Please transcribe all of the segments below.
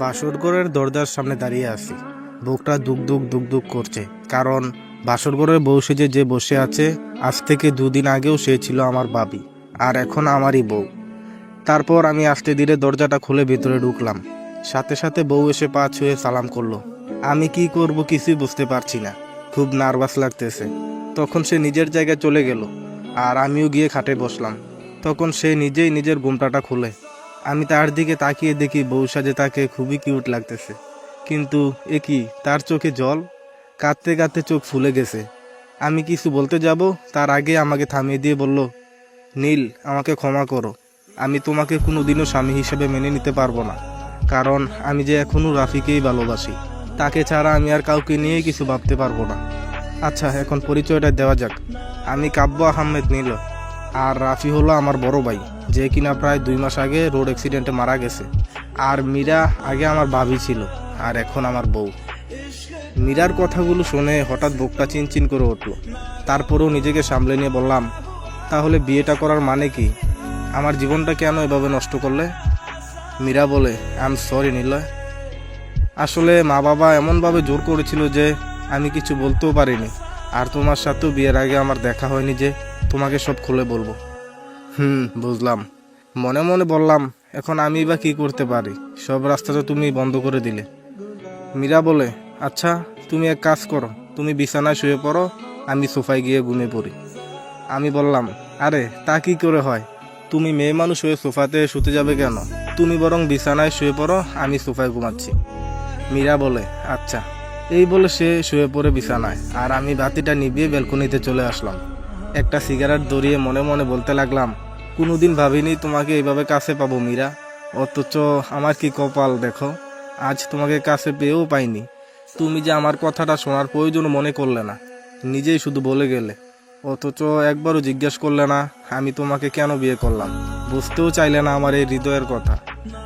বাসরঘরের দরজার সামনে দাঁড়িয়ে আছি। বুকটা দুক দুক দুক দুক করছে, কারণ বাসরগড়ের বউ সেজে যে বসে আছে, আজ থেকে দুদিন আগেও সে ছিল আমার বাবি আর এখন আমারই বউ। তারপর আমি আস্তে ধীরে দরজাটা খুলে ভেতরে ঢুকলাম। সাথে সাথে বউ এসে পা ছুঁয়ে সালাম করল। আমি কি করব কিছুই বুঝতে পারছি না, খুব নার্ভাস লাগতেছে। তখন সে নিজের জায়গায় চলে গেল, আর আমিও গিয়ে খাটে বসলাম। তখন সে নিজেই নিজের গোমটাটা খুলে আমি তার দিকে তাকিয়ে দেখি বউ সাজে তাকে খুবই কিউট লাগতেছে। কিন্তু এ কি, তার চোখে জল? কাঁদতে কাঁদতে চোখ ফুলে গেছে। আমি কিছু বলতে যাব? তার আগে আমাকে থামিয়ে দিয়ে বলল, নীল, আমাকে ক্ষমা করো। আমি তোমাকে কোনোদিনও স্বামী হিসেবে মেনে নিতে পারব না। কারণ আমি যে এখনও রাফিকেই ভালোবাসি, তাকে ছাড়া আমি আর কাউকে নিয়ে কিছু ভাবতে পারব না। আচ্ছা এখন পরিচয়টা দেওয়া যাক। আমি কাব্য আহমেদ, নীল। আর রাফি হলো আমার বড় ভাই, যে কিনা প্রায় দুই মাস আগে রোড অ্যাক্সিডেন্টে মারা গেছে। আর মীরা আগে আমার ভাবি ছিল, আর এখন আমার বউ। মীরার কথাগুলো শুনে হঠাৎ বুকটা চিনচিন করে উঠল। তারপরেও নিজেকে সামলে নিয়ে বললাম, তাহলে বিয়েটা করার মানে কি? আমার জীবনটা কেন এভাবে নষ্ট করলে? মীরা বলে আই এম সরি নিলয়। আসলে মা বাবা এমনভাবে জোর করেছিল যে আমি কিছু বলতেও পারিনি, আর তোমার সাথেও বিয়ের আগে আমার দেখা হয়নি যে তোমাকে সব খুলে বলব। হুম, বুঝলাম। মনে মনে বললাম, এখন আমি বা কি করতে পারি? সব রাস্তা তো তুমি বন্ধ করে দিলে। মীরা বলে আচ্ছা তুমি এক কাজ করো, তুমি বিছানায় শুয়ে পড়ো, আমি সোফায় গিয়ে ঘুমিয়ে পড়ি। আমি বললাম, আরে, তা কি করে হয়? তুমি মেয়ে মানুষ হয়ে সোফাতে শুতে যাবে কেন? তুমি বরং বিছানায় শুয়ে পড়ো, আমি সোফায় ঘুমাচ্ছি। মীরা বলে আচ্ছা। এই বলে সে শুয়ে পড়ে বিছানায়, আর আমি বাতিটা নিভিয়ে ব্যালকনিতে চলে আসলাম। একটা সিগারেট ধরিয়ে মনে মনে বলতে লাগলাম, কোনোদিন ভাবিনি তোমাকে এইভাবে কাছে পাবো মীরা। অথচ আমার কি কপাল দেখো, আজ তোমাকে কাছে পেয়েও পাইনি। তুমি যে আমার কথাটা শোনার প্রয়োজন মনে করলে না, নিজেই শুধু বলে গেলে। অথচ একবারও জিজ্ঞেস করলে না, আমি তোমাকে কেন বিয়ে করলাম? বুঝতেও চাইলে না আমার এই হৃদয়ের কথা।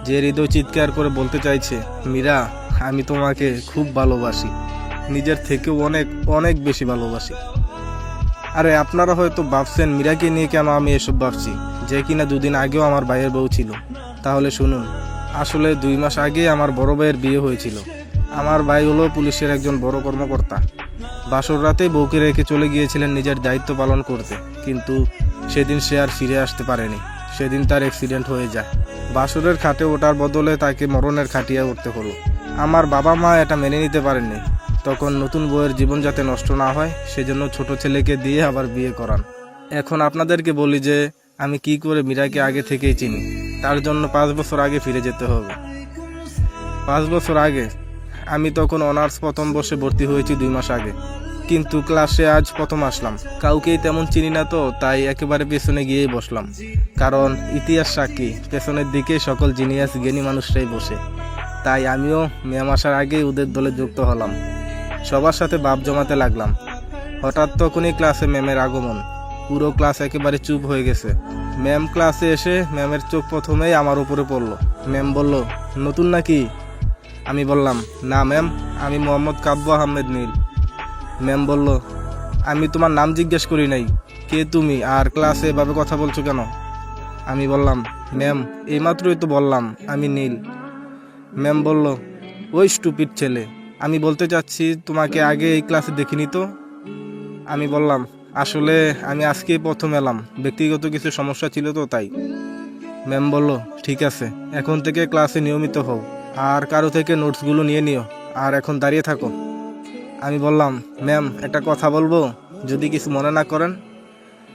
যে হৃদয় চিৎকার করে বলতে চাইছে, মীরা, আমি তোমাকে খুব ভালোবাসি। নিজের থেকেও অনেক অনেক বেশি ভালোবাসি। আরে আপনারা হয়তো ভাবছেন মীরাকে নিয়ে কেন আমি এসব ভাবছি? যে কিনা দুদিন আগেও আমার ভাইয়ের বউ ছিল। তাহলে শুনুন, আসলে দুই মাস আগে আমার বড় ভাইয়ের বিয়ে হয়েছিল। আমার ভাই হলো পুলিশের একজন বড় কর্মকর্তা। বাসর রাতে বউকে রেখে চলে গিয়েছিলেন নিজের দায়িত্ব পালন করতে। কিন্তু সেদিন সে আর ফিরে আসতে পারেনি। সেদিন তার অ্যাক্সিডেন্ট হয়ে যায়। বাসরের খাটে ওঠার বদলে তাকে মরণের খাটিয়ে উঠতে হলো। আমার বাবা মা এটা মেনে নিতে পারেননি। তখন নতুন বউয়ের জীবন যাতে নষ্ট না হয়, সেজন্য ছোট ছেলেকে দিয়ে আবার বিয়ে করান। এখন আপনাদেরকে বলি যে, আমি কি করে মীরাকে আগে থেকেই চিনি? তার জন্য পাঁচ বছর আগে ফিরে যেতে হবে। পাঁচ বছর আগে, আমি তখন অনার্স প্রথম বর্ষে ভর্তি হয়েছি দুই মাস আগে। কিন্তু ক্লাসে আজ প্রথম আসলাম। কাউকেই তেমন চিনি না তো, তাই একেবারে পেছনে গিয়েই বসলাম। কারণ ইতিহাস সাক্ষী, পেছনের দিকে সকল জিনিয়াস, জ্ঞানী মানুষরাই বসে। তাই আমিও ম্যাম আসার আগেই ওদের দলে যুক্ত হলাম। সবার সাথে বাপ জমাতে লাগলাম। হঠাৎ তখনই ক্লাসে ম্যামের আগমন। পুরো ক্লাস একেবারে চুপ হয়ে গেছে। ম্যাম ক্লাসে এসে ম্যামের চোখ প্রথমেই আমার উপরে পড়ল। ম্যাম বলল, নতুন নাকি? আমি বললাম, না ম্যাম, আমি মোহাম্মদ কাব্য আহমেদ নীল। ম্যাম বলল, আমি তোমার নাম জিজ্ঞেস করি নাই। কে তুমি? আর ক্লাসে এভাবে কথা বলছো কেন? আমি বললাম, ম্যাম, এইমাত্রই তো বললাম, আমি নীল। ম্যাম বলল, ওই স্টুপিড ছেলে। আমি বলতে চাচ্ছি, তোমাকে আগে এই ক্লাসে দেখিনি তো? আমি বললাম, আসলে আমি আজকেই প্রথম এলাম। ব্যক্তিগত কিছু সমস্যা ছিল তো, তাই। ম্যাম বলল, ঠিক আছে, এখন থেকে ক্লাসে নিয়মিত হও, আর কারও থেকে নোটসগুলো নিয়ে নিও, আর এখন দাঁড়িয়ে থাকো। আমি বললাম ম্যাম একটা কথা বলব, যদি কিছু মনে না করেন?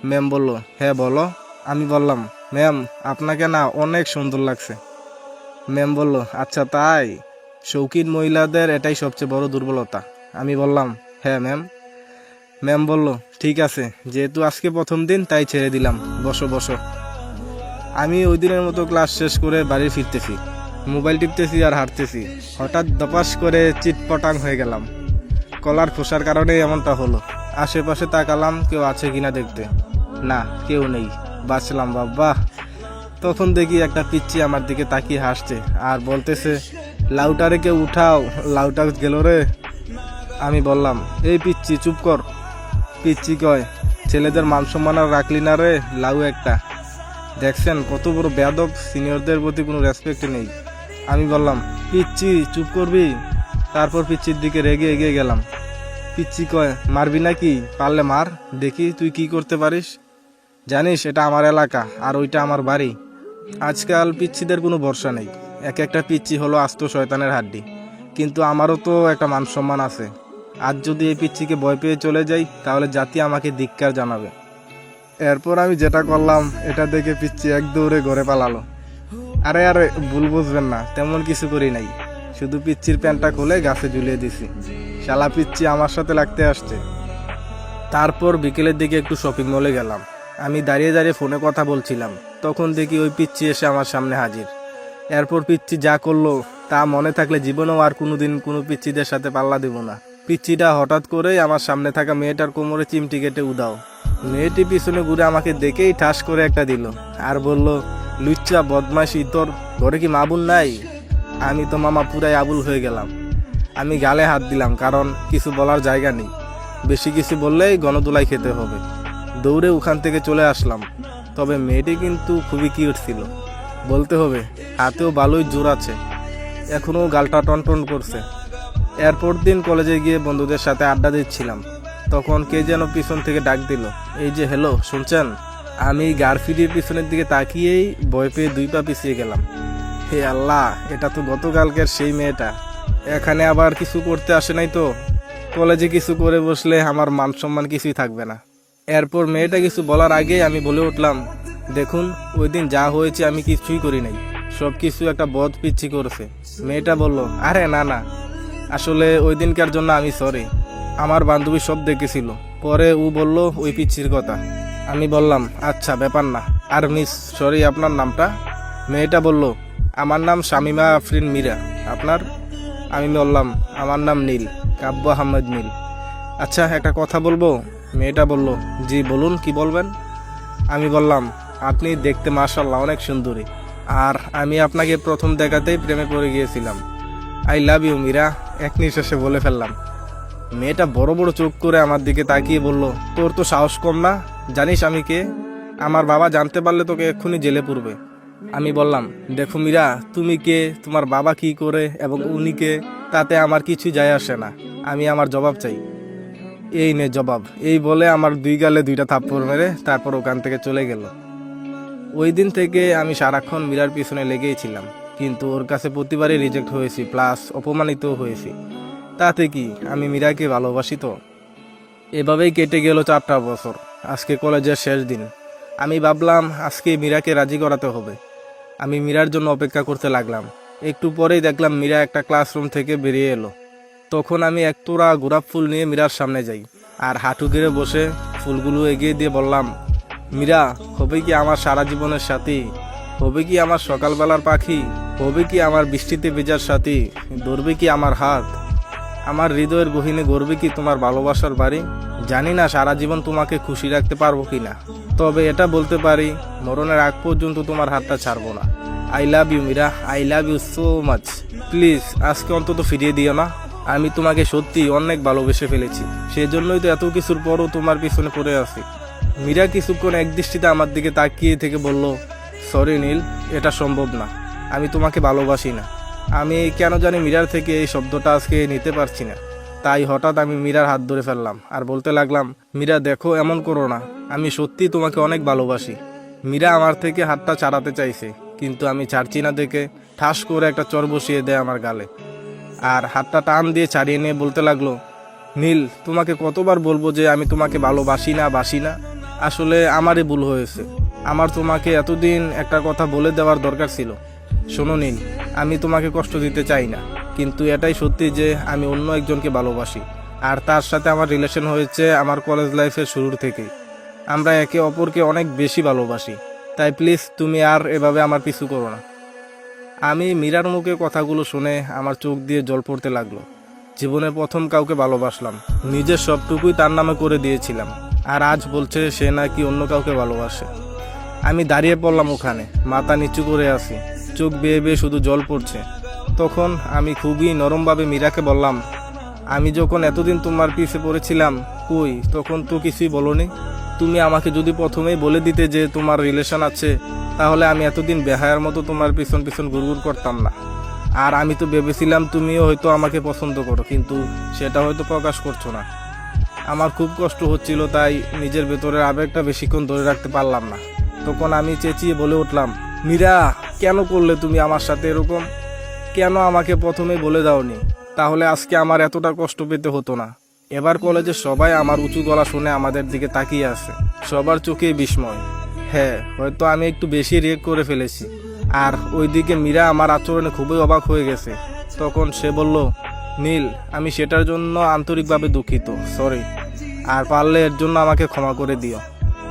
ম্যাম বলল হ্যাঁ বলো। আমি বললাম ম্যাম আপনাকে না অনেক সুন্দর লাগছে। ম্যাম বলল আচ্ছা তাই? শৌখিন মহিলাদের এটাই সবচেয়ে বড় দুর্বলতা। আমি বললাম হ্যাঁ ম্যাম। ম্যাম বলল, ঠিক আছে, যেহেতু আজকে প্রথম দিন, তাই ছেড়ে দিলাম। বসো বসো। আমি ওই দিনের মতো ক্লাস শেষ করে বাড়ি ফিরতেছি। মোবাইল টিপতেছি আর হাঁটতেছি। হঠাৎ দপাস করে চিটপটাং হয়ে গেলাম। কলার ফোসার কারণে এমনটা হলো। আশেপাশে তাকালাম, কেউ আছে কিনা দেখতে। না, কেউ নেই। বাঁচলাম, বাবা। তখন দেখি একটা পিচ্ছি আমার দিকে তাকিয়ে হাসছে আর বলতেছে লাউটারে কেউ উঠাও লাউটা গেল রে। আমি বললাম, এই পিচ্ছি, চুপ কর। পিচ্ছি কয়, ছেলেদের মান সম্মান আর রাখলি না রে, লাউ একটা। দেখছেন, কত বড় বেয়াদব, সিনিয়রদের প্রতি কোনো রেসপেক্ট নেই। আমি বললাম, পিচ্ছি, চুপ করবি? তারপর পিচ্ছির দিকে রেগে এগিয়ে গেলাম। পিচ্ছি কয়, মারবি নাকি? পারলে মার, দেখি তুই কি করতে পারিস? জানিস, এটা আমার এলাকা, আর ওইটা আমার বাড়ি। আজকাল পিচ্ছিদের কোনো ভরসা নেই। এক একটা পিচ্ছি হলো আস্ত শয়তানের হাড্ডি। কিন্তু আমারও তো একটা মান সম্মান আছে। আজ যদি এই পিচ্ছিকে ভয় পেয়ে চলে যাই, তাহলে জাতি আমাকে ধিক্কার জানাবে। এরপর আমি যেটা করলাম, এটা দেখে পিচ্ছি এক দৌড়ে ঘরে পালালো। আরে আরে, ভুল বুঝবেন না, তেমন কিছু করি নাই। শুধু পিচ্ছির প্যান্টটা খুলে গাছে ঝুলিয়ে দিছি। শালা পিচ্ছি আমার সাথে লাগতে আসছে। তারপর বিকেলের দিকে একটু শপিং মলে গেলাম। আমি দাঁড়িয়ে দাঁড়িয়ে ফোনে কথা বলছিলাম। তখন দেখি ওই পিচ্ছি এসে আমার সামনে হাজির। এরপর পিচ্ছি যা করল তা মনে থাকলে জীবনেও আর কোনোদিন কোনো পিচ্ছিদের সাথে পাল্লা দেব না। পিচ্ছিটা হঠাৎ করেই আমার সামনে থাকা মেয়েটার কোমরে চিমটি কেটে উদাও। মেয়েটি পিছনে ঘুরে আমাকে দেখেই ঠাস করে একটা দিল আর বলল, লুচ্চা বদমাইশি তোর ঘরে কি মাবুল নাই? আমি তো মামা পুরাই আবুল হয়ে গেলাম। আমি গালে হাত দিলাম, কারণ কিছু বলার জায়গা নেই। বেশি কিছু বললেই গণদোলাই খেতে হবে। দৌড়ে ওখান থেকে চলে আসলাম। তবে মেয়েটি কিন্তু খুবই কিউট ছিল। বলতে হবে, হাতেও ভালোই জোর আছে। এখনও গালটা টনটন করছে। এরপর দিন কলেজে গিয়ে বন্ধুদের সাথে আড্ডা দিচ্ছিলাম। তখন কে যেন পিছন থেকে ডাক দিল, এই যে, হ্যালো, শুনছেন? আমি গার্ফিডির পিছনের দিকে তাকিয়েই ভয় পেয়ে দুই পা পিছিয়ে গেলাম। হে আল্লাহ, এটা তো গতকালকের সেই মেয়েটা। এখানে আবার কিছু করতে আসে নাই তো? কলেজে কিছু করে বসলে আমার মান সম্মান কিছুই থাকবে না। এরপর মেয়েটা কিছু বলার আগেই আমি বলে উঠলাম দেখুন ওই দিন যা হয়েছে আমি কিছুই করি নাই। সব কিছু একটা বদ পিচ্ছি করেছে। মেয়েটা বলল, আরে না না। আসলে ওই দিনকার জন্য আমি সরি আমার বান্ধবী সব দেখেছিল। পরে ও বলল, ওই পিচ্ছির কথা। আমি বললাম আচ্ছা ব্যাপার না। আর মিস সরি আপনার নামটা? মেয়েটা বলল, আমার নাম শামিমা আফরিন মীরা। আপনার? আমি বললাম, আমার নাম নীল, কাব্য আহমেদ নীল। আচ্ছা একটা কথা বলব? মেয়েটা বলল, জি, বলুন, কি বলবেন? আমি বললাম আপনি দেখতে মার্শাল্লাহ অনেক সুন্দরী। আর আমি আপনাকে প্রথম দেখাতেই প্রেমে পড়ে গিয়েছিলাম। I love you Meera. এক নিঃশ্বাসে বলে ফেললাম। মেয়েটা বড় বড় চোখ করে আমার দিকে তাকিয়ে বলল, তোর তো সাহস কম না? জানিস আমি কে? আমার বাবা জানতে পারলে তোকে এক্ষুনি জেলে পড়বে আমি বললাম, দেখো মীরা, তুমি কে? তোমার বাবা কি করে? এবং উনি কে? তাতে আমার কিছু যায় আসে না। আমি আমার জবাব চাই। এই নে জবাব। এই বলে আমার দুই গালে দুইটা থাপ্পড় মেরে তারপর ওখান থেকে চলে গেল। ওই দিন থেকে আমি সারাক্ষণ মীরার পিছনে লেগেই ছিলাম। কিন্তু ওর কাছে প্রতিবারই রিজেক্ট হয়েছি প্লাস অপমানিত হয়েছি। তাতে কি, আমি মীরাকে ভালোবাসি তো? এভাবেই কেটে গেল চারটা বছর। আজকে কলেজের শেষ দিন। আমি ভাবলাম, আজকে মীরাকে রাজি করাতে হবে। আমি মীরার জন্য অপেক্ষা করতে লাগলাম। একটু পরেই দেখলাম মীরা একটা ক্লাসরুম থেকে বেরিয়ে এলো। তখন আমি এক তোড়া গোলাপ ফুল নিয়ে মীরার সামনে যাই। আর হাঁটু গেড়ে বসে ফুলগুলো এগিয়ে দিয়ে বললাম মীরা, হবে কি আমার সারা জীবনের সাথী? হবে কি আমার সকালবেলার পাখি? হবে কি আমার বৃষ্টিতে ভেজার সাথী? ধরবে কি আমার হাত? আমার হৃদয়ের গহিনে গড়বে কি তোমার ভালোবাসার বাড়ি? জানি না সারা জীবন তোমাকে খুশি রাখতে পারব কি না তবে এটা বলতে পারি, মরণের আগ পর্যন্ত তোমার হাতটা ছাড়বো না। I love you Meera. I love you so much please আজকে অন্তত ফিরিয়ে দিও না। আমি তোমাকে সত্যি অনেক ভালোবেসে ফেলেছি। সেজন্যই তো এত কিছুর পরও তোমার পিছনে পড়ে আছি। মীরা কিছুক্ষণ এক দৃষ্টিতে আমার দিকে তাকিয়ে থেকে বলল, সরি নীল, এটা সম্ভব না। আমি তোমাকে ভালোবাসি না। আমি কেন জানি মীরার থেকে এই শব্দটা আজকে নিতে পারছি না। তাই হঠাৎ আমি মীরার হাত ধরে ফেললাম আর বলতে লাগলাম, মীরা, দেখো, এমন করো না। আমি সত্যি তোমাকে অনেক ভালোবাসি। মীরা আমার থেকে হাতটা ছাড়াতে চাইছে, কিন্তু আমি ছাড়ছি না দেখে ঠাস করে একটা চর বসিয়ে দেয় আমার গালে। আর হাতটা টান দিয়ে ছাড়িয়ে নিয়ে বলতে লাগল, নীল, তোমাকে কতবার বলব যে আমি তোমাকে ভালোবাসি না, বাসি না? আসলে আমারই ভুল হয়েছে। আমার তোমাকে এতদিন একটা কথা বলে দেওয়ার দরকার ছিল। শোনো নিন আমি তোমাকে কষ্ট দিতে চাই না। কিন্তু এটাই সত্যি যে আমি অন্য একজনকে ভালোবাসি। আর তার সাথে আমার রিলেশন হয়েছে আমার কলেজ লাইফের শুরুর থেকেই আমরা একে অপরকে অনেক বেশি ভালোবাসি। তাই প্লিজ তুমি আর এভাবে আমার পিছু করো না। আমি মীরার মুখে কথাগুলো শুনে আমার চোখ দিয়ে জল পড়তে লাগল। জীবনে প্রথম কাউকে ভালোবাসলাম। নিজের সবটুকুই তার নামে করে দিয়েছিলাম। আর আজ বলছে সে নাকি অন্য কাউকে ভালোবাসে। আমি দাঁড়িয়ে পড়লাম ওখানে, মাথা নিচু করে আছি, চোখ বেয়ে বেয়ে শুধু জল পড়ছে। তখন আমি খুবই নরমভাবে মীরাকে বললাম, আমি যখন এতদিন তোমার পিছে পড়েছিলাম, কই, তখন তো কিছুই বলনি? তুমি আমাকে যদি প্রথমেই বলে দিতে যে তোমার রিলেশন আছে, তাহলে আমি এতদিন বেহায়ার মতো তোমার পিছন পিছন ঘুরঘুর করতাম না। আর আমি তো ভেবেছিলাম তুমিও হয়তো আমাকে পছন্দ করো, কিন্তু সেটা হয়তো প্রকাশ করছ না। আমার খুব কষ্ট হচ্ছিল, তাই নিজের ভেতরের আবেগটা বেশিক্ষণ ধরে রাখতে পারলাম না। তখন আমি চেঁচিয়ে বলে উঠলাম, মীরা, কেন করলে তুমি আমার সাথে এরকম? কেন আমাকে প্রথমে বলে দাওনি? তাহলে আজকে আমার এতটা কষ্ট পেতে হতো না। এবার কলেজে সবাই আমার উঁচু গলা শুনে আমাদের দিকে তাকিয়ে আছে। সবার চোখে বিস্ময়। হ্যাঁ হয়তো আমি একটু বেশি রেক করে ফেলেছি। আর ওইদিকে মীরা আমার আচরণে খুবই অবাক হয়ে গেছে। তখন সে বলল নীল, আমি সেটার জন্য আন্তরিকভাবে দুঃখিত সরি আর পারলে এর জন্য আমাকে ক্ষমা করে দিও।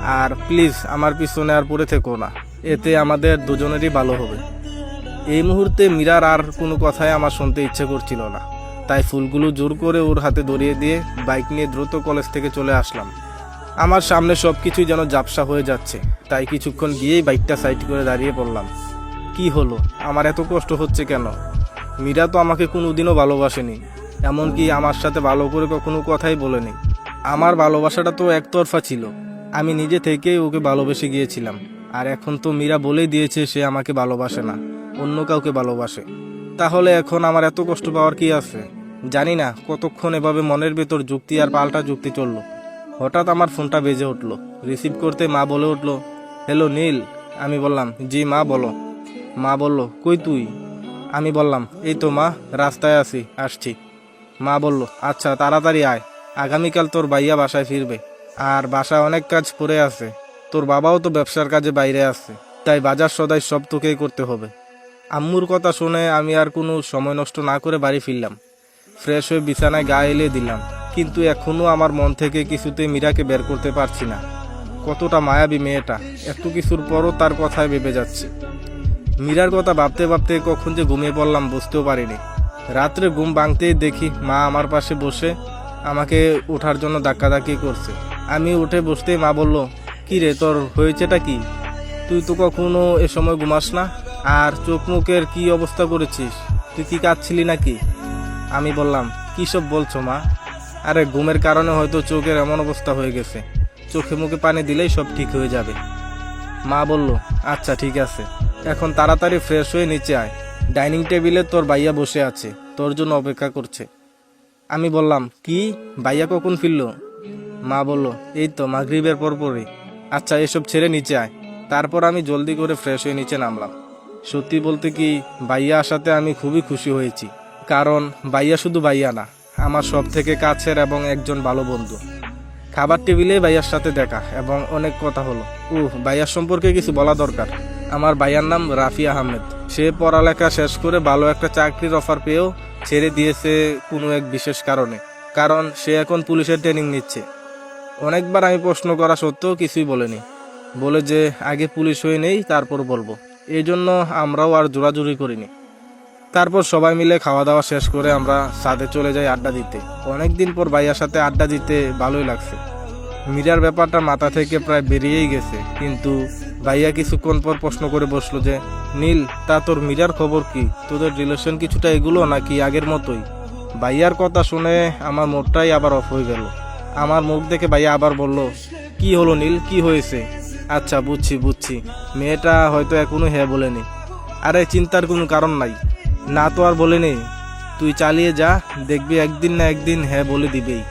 আর প্লিজ আমার পিছনে আর পড়ে থেকো না। এতে আমাদের দুজনেরই ভালো হবে। এই মুহূর্তে মীরার আর কোনো কথাই আমার শুনতে ইচ্ছে করছিল না। তাই ফুলগুলো জোর করে ওর হাতে ধরিয়ে দিয়ে বাইক নিয়ে দ্রুত কলেজ থেকে চলে আসলাম। আমার সামনে সব কিছুই যেন জাপসা হয়ে যাচ্ছে। তাই কিছুক্ষণ গিয়েই বাইকটা সাইড করে দাঁড়িয়ে পড়লাম। কি হলো? আমার এত কষ্ট হচ্ছে কেন? মীরা তো আমাকে কোনোদিনও ভালোবাসেনি, এমনকি আমার সাথে ভালো করে কখনো কথাই বলেনি। আমার ভালোবাসাটা তো একতরফা ছিল। আমি নিজে থেকেই ওকে ভালোবেসে গিয়েছিলাম। আর এখন তো মীরা বলেই দিয়েছে সে আমাকে ভালোবাসে না, অন্য কাউকে ভালোবাসে। তাহলে এখন আমার এত কষ্ট পাওয়ার কি আছে? জানি না, কতক্ষণ এভাবে মনের ভেতর যুক্তি আর পাল্টা যুক্তি চলল। হঠাৎ আমার ফোনটা বেজে উঠল, রিসিভ করতে মা বলে উঠল, হ্যালো, নীল। আমি বললাম, জি মা, বলো। মা বলল, কই তুই? আমি বললাম, এই তো মা, রাস্তায় আছি, আসছি। মা বলল আচ্ছা তাড়াতাড়ি আয়, আগামীকাল তোর ভাইয়া বাসায় ফিরবে, আর বাসায় অনেক কাজ পড়ে আছে, তোর বাবাও তো ব্যবসার কাজে বাইরে আছে, তাই বাজার সদাই সব তোকেই করতে হবে। আম্মুর কথা শুনে আমি আর কোনো সময় নষ্ট না করে বাড়ি ফিরলাম। ফ্রেশ হয়ে বিছানায় গা এলে দিলাম, কিন্তু এখনও আমার মন থেকে কিছুতেই মীরাকে বের করতে পারছি না। কতটা মায়াবী মেয়েটা, এত কিছুর পরও তার কথায় ভেবে যাচ্ছে। মীরার কথা ভাবতে ভাবতে কখন যে ঘুমিয়ে পড়লাম বুঝতেও পারিনি। রাত্রে ঘুম ভাঙতেই দেখি মা আমার পাশে বসে আমাকে ওঠার জন্য ধাক্কাধাক্কি করছে। আমি উঠে বসতেই মা বলল, কী রে, তোর হয়েছেটা কি? তুই তো কখনো এ সময় ঘুমাস না। আর চোখ মুখের কী অবস্থা করেছিস? তুই কি কাঁদছিলি নাকি? আমি বললাম, কি সব বলছো মা? আরে, ঘুমের কারণে হয়তো চোখের এমন অবস্থা হয়ে গেছে। চোখে মুখে পানি দিলেই সব ঠিক হয়ে যাবে। মা বলল আচ্ছা ঠিক আছে। এখন তাড়াতাড়ি ফ্রেশ হয়ে নিচে আয়। ডাইনিং টেবিলে তোর ভাইয়া বসে আছে, তোর জন্য অপেক্ষা করছে। আমি বললাম, কি? ভাইয়া কখন ফিরল? মা বলল, এই তো মাগরিবের পরপরই। আচ্ছা এসব ছেড়ে নিচে আয়। তারপর আমি জলদি করে ফ্রেশ হয়ে নিচে নামলাম। সত্যি বলতে কি, ভাইয়া আসাতে আমি খুবই খুশি হয়েছি, কারণ ভাইয়া শুধু ভাইয়া না, আমার সব থেকে কাছের এবং একজন ভালো বন্ধু। খাবার টেবিলে ভাইয়ার সাথে দেখা এবং অনেক কথা হলো। উহ, ভাইয়ার সম্পর্কে কিছু বলা দরকার। আমার ভাইয়ার নাম রাফি আহমেদ। সে পড়ালেখা শেষ করে ভালো একটা চাকরির অফার পেয়েও ছেড়ে দিয়েছে কোনো এক বিশেষ কারণে। কারণ সে এখন পুলিশের ট্রেনিং নিচ্ছে। অনেকবার আমি প্রশ্ন করা সত্ত্বেও কিছুই বলেনি। বলে যে, আগে পুলিশ হয়ে নেই, তারপর বলব। এই জন্য আমরাও আর জোরাজুরি করিনি। তারপর সবাই মিলে খাওয়া দাওয়া শেষ করে আমরা ছাদে চলে যাই আড্ডা দিতে। অনেকদিন পর ভাইয়ার সাথে আড্ডা দিতে ভালোই লাগছে। মীরার ব্যাপারটা মাথা থেকে প্রায় বেরিয়েই গেছে। কিন্তু ভাইয়া কিছুক্ষণ পর প্রশ্ন করে বসল যে, নীল, তা তোর মীরার খবর কি? তোদের রিলেশন কিছুটা এগুলো নাকি আগের মতোই? ভাইয়ার কথা শুনে আমার মুডটাই আবার অফ হয়ে গেল। আমার মুখ দেখে ভাইয়া আবার বলল, কি হলো নীল? কি হয়েছে? আচ্ছা বুঝছি বুঝছি। মেয়েটা হয়তো এখনও হ্যাঁ বলেনি। আরে, চিন্তার কোনো কারণ নাই। না তো আর বলেনি। তুই চালিয়ে যা, দেখবি একদিন না একদিন হ্যাঁ বলে দিবেই।